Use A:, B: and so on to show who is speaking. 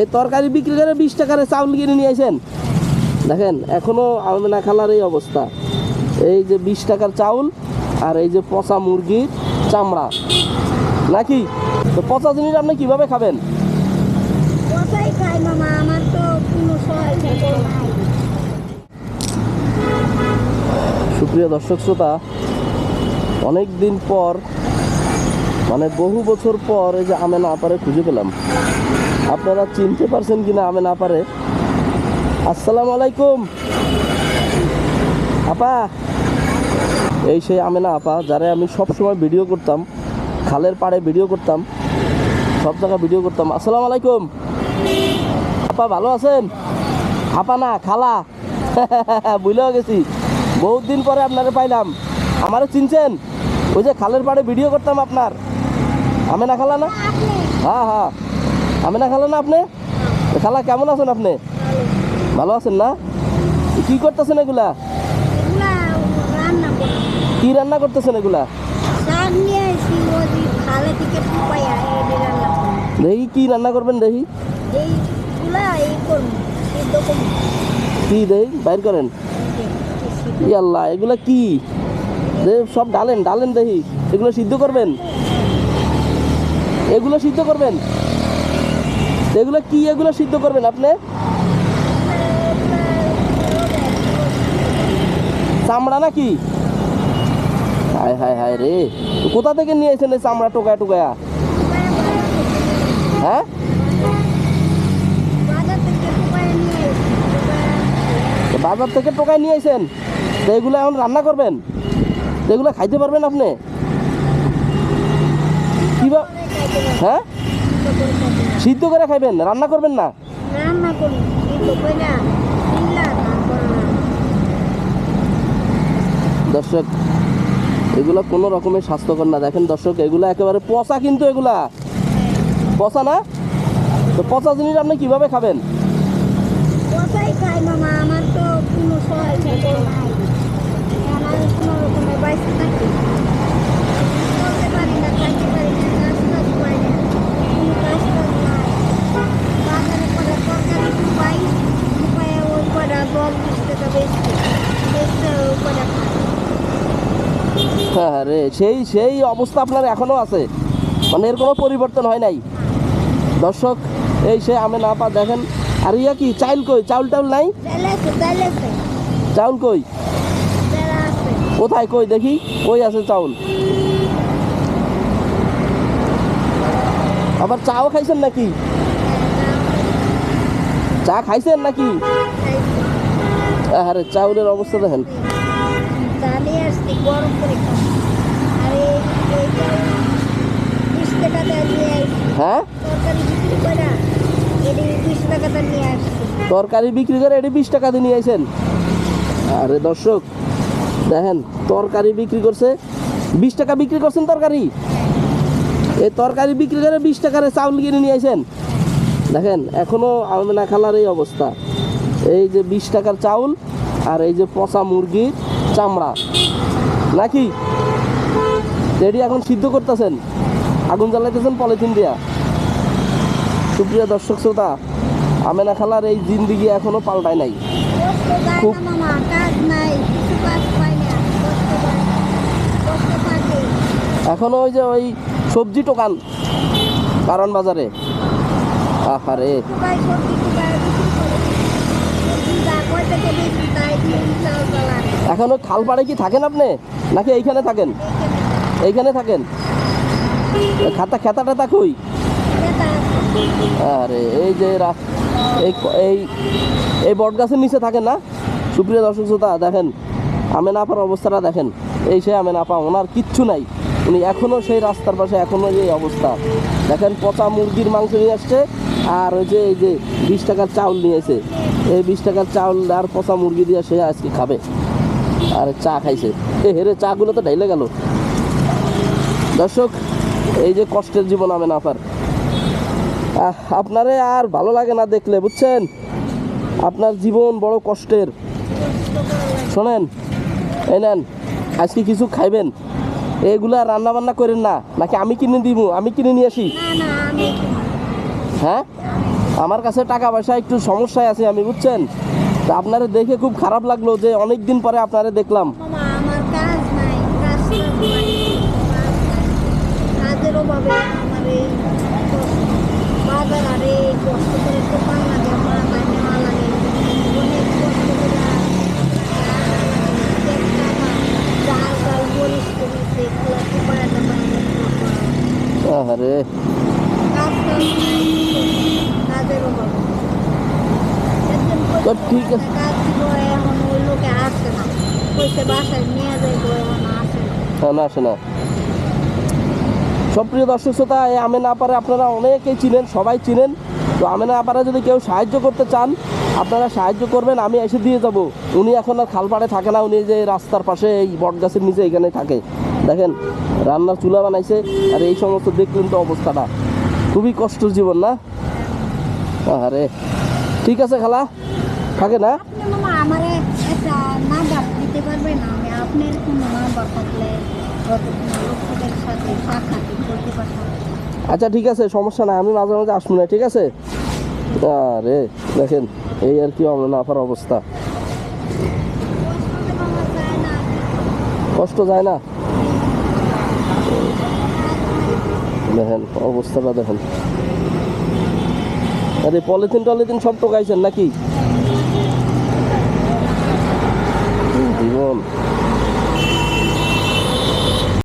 A: এই তরকারি বিক্রি করে বিশ টাকার চাউল কিনে নিয়ে আসেন। দেখেন এখনও আলমেনা খালার এই অবস্থা। এই যে বিশ টাকার চাউল আর এই যে পচা মুরগির চামড়া। নাকি? তো পচা জিনিস আপনি কীভাবে খাবেন? সুপ্রিয় দর্শক শ্রোতা অনেক দিন পর মানে বহু বছর পর এই যে আমেনা আপারে খুঁজে পেলাম। আপনারা চিনতে পারছেন কিনা আমেনা আপারে আসসালামু আলাইকুম। আপা। এই সেই আমি না আপা, যারা আমি সব সময় ভিডিও করতাম, খালের পাড়ে ভিডিও করতাম, সব জায়গায় ভিডিও করতাম। আসসালামু আলাইকুম। আপা, ভালো আছেন? আপা না, খালা। বুঝলেও গেছি। বহুত দিন পরে আপনারে পাইলাম। আমারে চিনছেন? ওই যে খালের পাড়ে ভিডিও করতাম আপনার। আমি না খালা না?
B: আপনি
A: হ্যাঁ। আমেনা খালা না আপনি? খালা কেমন আছেন আপনি? ভালো আছেন না? কি করতেছেন এগুলা? কি রান্না করতেছেন এগুলা? দেখি কি রান্না করবেন দেখি কি দেই বাইর করেন। আল্লাহ এগুলা কি? সব ডালেন ডালেন দেখি এগুলো সিদ্ধ করবেন? এগুলো সিদ্ধ করবেন? এগুলো কি এগুলো সিদ্ধ করবেন আপনি? চামড়া নাকি? হায় হায় হায় রে। কোথা থেকে নিয়ে এসেছেন এই চামড়া টোকায় টোকায়া? হ্যাঁ?
B: বাজার থেকে
A: টোকায় নিয়ে আসেন তো এগুলো এখন রান্না করবেন? তো এগুলো খাইতে পারবেন আপনি? কিবা হ্যাঁ? সিদ্ধ করে খাইবেন রান্না করবেন না? দর্শক এগুলো কোনো রকমের স্বাস্থ্যকর না। দেখেন দর্শক এগুলো একেবারে পচা কিন্তু এগুলা। পচা না? তো পচা জিনিস আপনি কীভাবে খাবেন?
B: আমার তো কোনো সহায় নাই। আমার কোনো রকমের বাইসে থাকি চলতে পারি না খাইতে পারি না কাজ কাজ পাই না কোনো কাজ কাজ নাই বাজারে করে তরকারি পাই পাই ওই কটা দল বিশ টাকা বেচতে বেচতে ওই কটা খাই
A: হ্যাঁ রে সেই সেই অবস্থা আপনার এখনও আছে। মানে এর কোনো পরিবর্তন হয় নাই। দর্শক এই সে আমে না পা দেখেন। আর ইয়া কি চাউল কই? চাউল টাউল নাই? চাউল কই? কোথায়? কই? দেখি। কই আছে চাউল? আবার চাও খাইছেন নাকি? চা খাইছেন নাকি? আরে চাউলের অবস্থা দেখেন
B: দালি আসছি গরম করে খাব আর এই এইটা বিশ টাকাতে নিয়ে আসছি
A: হ্যাঁ?
B: তরকারি বিক্রি করে এটি বিশ
A: টাকা দিয়ে নিয়ে আইছেন? আরে দর্শক দেখেন তরকারি বিক্রি করছে বিশ টাকা বিক্রি করছেন তরকারি? এই তরকারি বিক্রি করে বিশ টাকার চাউল কিনে নিয়ে আইছেন? দেখেন এখনও আলমেনা খালার এই অবস্থা। এই যে বিশ টাকার চাউল আর এই যে পচা মুরগির চামড়া। নাকি? এটি এখন সিদ্ধ করতেছেন? আগুন জ্বালাইতেছেন পলিথিন দিয়া। সুপ্রিয় দর্শক শ্রোতা, আমেনা খালার এই জিন্দিগি এখনও পাল্টায় নাই। খুব- এখনও ওই যে ওই সবজি টোকান কারণ বাজারে। আহারে। এখনও খাল পাড়ে কি থাকেন আপনি? নাকি এইখানে থাকেন? এইখানে থাকেন। খাতা খেতা টেতা কই? আরে, এই যে এই এই এই বট গাছের নিচে থাকেন না? সুপ্রিয় দর্শক শ্রোতা, দেখেন আমেন আপার অবস্থাটা দেখেন। এই সে আমেন আপা ওনার কিচ্ছু নাই। উনি এখনও সেই রাস্তার পাশে এখনও এই অবস্থা। দেখেন, পচা মুরগির মাংস নিয়ে আসছে, আর ওই যে এই যে বিশ টাকার চাউল নিয়েছে এই বিশ টাকার চাউল আর পচা মুরগি দিয়ে সে আজকে খাবে। আর চা খাইছে। এ, হেরে, চাগুলো তো ঢাইলে গেল। দর্শক এই যে কষ্টের জীবন আমেন আপার আহ, আপনারে আর ভালো লাগে না দেখলে বুঝছেন? আপনার জীবন বড় কষ্টের। শোনেন এই নেন আজকে কিছু খাইবেন। এগুলা রান্না বান্না করেন না নাকি আমি কিনে দিব আমি কিনে নিয়ে আসি?
B: না না আমি
A: হ্যাঁ? আমার কাছে টাকা পয়সা একটু সমস্যায় আছে আমি বুঝছেন? আপনারা দেখে খুব খারাপ লাগল যে অনেক দিন পরে আপনারা দেখলাম।
B: আমার এই। বাজার আর এই কষ্ট করে তো পান লাগে মা নাই নেওয়া লাগে অনেক কষ্ট করে চাল ডাল বলিস তো
A: ঠিক আছে।
B: এখন ওই লোকে না বাসায় নিয়ে এখন আসে না
A: হ্যাঁ, না আসে না সব দর্শক শ্রোতা এই আমেনা আপারে আপনারা অনেকেই চিনেন সবাই চিনেন। তো আমেনা আপারে যদি কেউ সাহায্য করতে চান আপনারা সাহায্য করবেন আমি এসে দিয়ে যাব। উনি এখন আর খালপাড়ে থাকে না উনি যে রাস্তার পাশে এই বটগাছের নিচে এখানে থাকে। দেখেন রান্নার চুলা বানাইছে আর এই সমস্ত দেখলেন তো অবস্থাটা। খুবই কষ্টের জীবন না? আরে ঠিক আছে খালা? থাকে না? আচ্ছা ঠিক আছে, সমস্যা নাই, আমি মাঝে মাঝে আসব না, ঠিক আছে? আরে, দেখেন, এই আর কি না আপার অবস্থা।
B: কষ্ট যায় না?
A: দেখেন, অবস্থাটা দেখেন। আরে, পলিথিন টলিথিন সব টোকাইছেন নাকি? জীবন।